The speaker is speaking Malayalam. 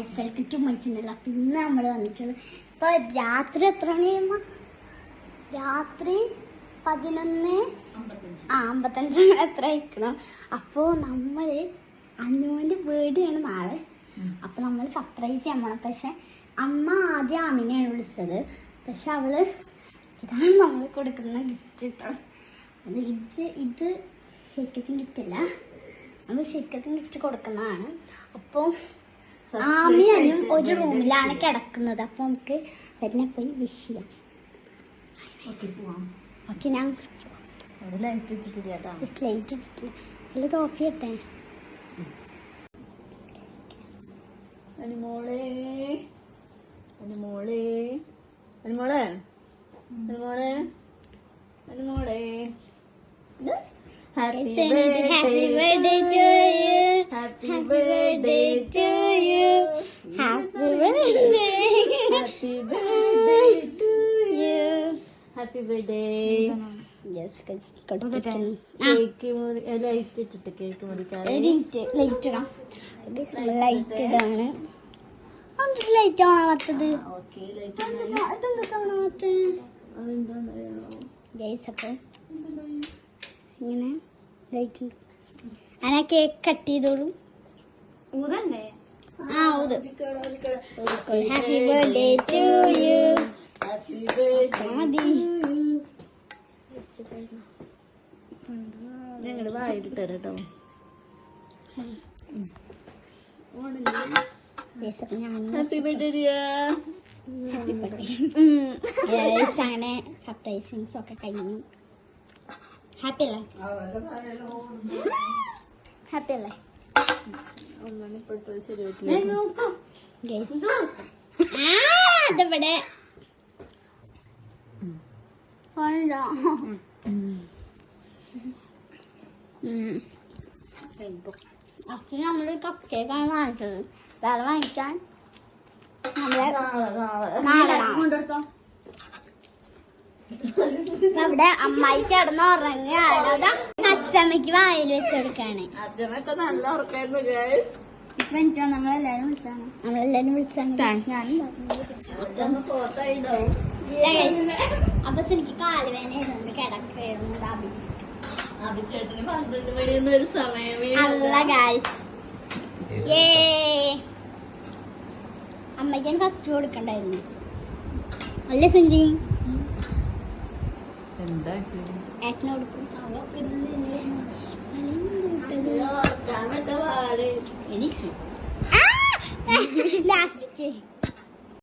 ഗൈസ് വെൽക്കം ടു അപ്പം ഇന്ന് നമ്മൾ വന്നിട്ടുള്ളത് ഇപ്പോൾ രാത്രി എത്ര മണിയാകുമ്പോ രാത്രി പതിനൊന്ന് ആ അമ്പത്തഞ്ച് എത്ര ആയിക്കണം? അപ്പോൾ നമ്മൾ അനുവിന്റെ വീടാണ് നാളെ. അപ്പോൾ നമ്മൾ സർപ്രൈസ് ചെയ്യാൻ പോണം. പക്ഷെ അമ്മ ആദ്യം അമ്മിനെയാണ് വിളിച്ചത്. പക്ഷെ അവൾ ഇതാണ് നമ്മൾ കൊടുക്കുന്ന ഗിഫ്റ്റ് കേട്ടോ അത് ഇത് ഇത് ശരിക്കും ഗിഫ്റ്റ് അല്ല. നമ്മൾ ശരിക്കും ഗിഫ്റ്റ് കൊടുക്കുന്നതാണ്. അപ്പോൾ ആമിയനും ഒരു റൂമിലാണ് കിടക്കുന്നത്. അപ്പൊ നമുക്ക് വരുന്ന പോയി വിഷ് ചെയ്യാം. ഓക്കെ ഞാൻ സ്ലൈറ്റ് ഇട്ടിട്ടില്ല അല്ല തോഫി ഇട്ടെ happy birthday to you happy birthday birthday to you happy birthday yes cake light ഇട്ടിട്ട് കേക്ക് ലൈറ്റ് ലൈറ്റ് ഇടാം. ലൈറ്റ് ഇടാണ്. ഓണാവാത്തത് ഓണാവാത്തത് ഇങ്ങനെ ലൈറ്റ് ഉണ്ട് ഞാൻ ആ കേക്ക് കട്ട് ചെയ്തോളൂ. ഊതണ്ടേ? Happy birthday to you happy birthday മതി ഞങ്ങൾ വായിട്ട് അപ്പോൾ ഞാൻ ഹാപ്പി ബർത്ത്ഡേ അങ്ങനെ സർപ്രൈസിങ്സ് ഒക്കെ കഴിഞ്ഞു. ഹാപ്പി അല്ലേ ഹാപ്പി അല്ലേ ഒന്നാണ് ഇപ്പോഴത്തെ ശരിയായിട്ടില്ല അപ്പൊ നമ്മൾ കപ്പ് കേക്കാണ് വാങ്ങിച്ചത് വേറെ വാങ്ങിക്കാൻ അവിടെ അമ്മായി കിടന്ന് ഉറങ്ങുകയാണ് അതാ അച്ചമ്മക്ക് വായിൽ വെച്ചെടുക്കാണ് അച്ഛനൊക്കെ നല്ല ഉറക്കായിരുന്നു ഗൈസ് ഇപ്പൊ എനിക്കോ നമ്മളെല്ലാരും വിളിച്ചാണ്? നമ്മളെല്ലാരും വിളിച്ചാണ്. ഞാനും അച്ഛന് ഫോട്ടായിണ്ടാവും ഇല്ല guys. അപ്പൊ ശരിക്ക് കാലുവേന ആയതുകൊണ്ട് കിടക്കായിരുന്നു അഭിജിത്ത് അഭിചേട്ടന് പന്ത്രണ്ട് മണിയൊന്നും ഒരു സമയമേ അല്ല ഗായ്സ് ഏ. അമ്മയ്ക്കാണ് ഫസ്റ്റ് കൊടുക്കണ്ടായിരുന്നു. അല്ലേ കൊടുക്കും എനിക്ക് ലാസ്റ്റ്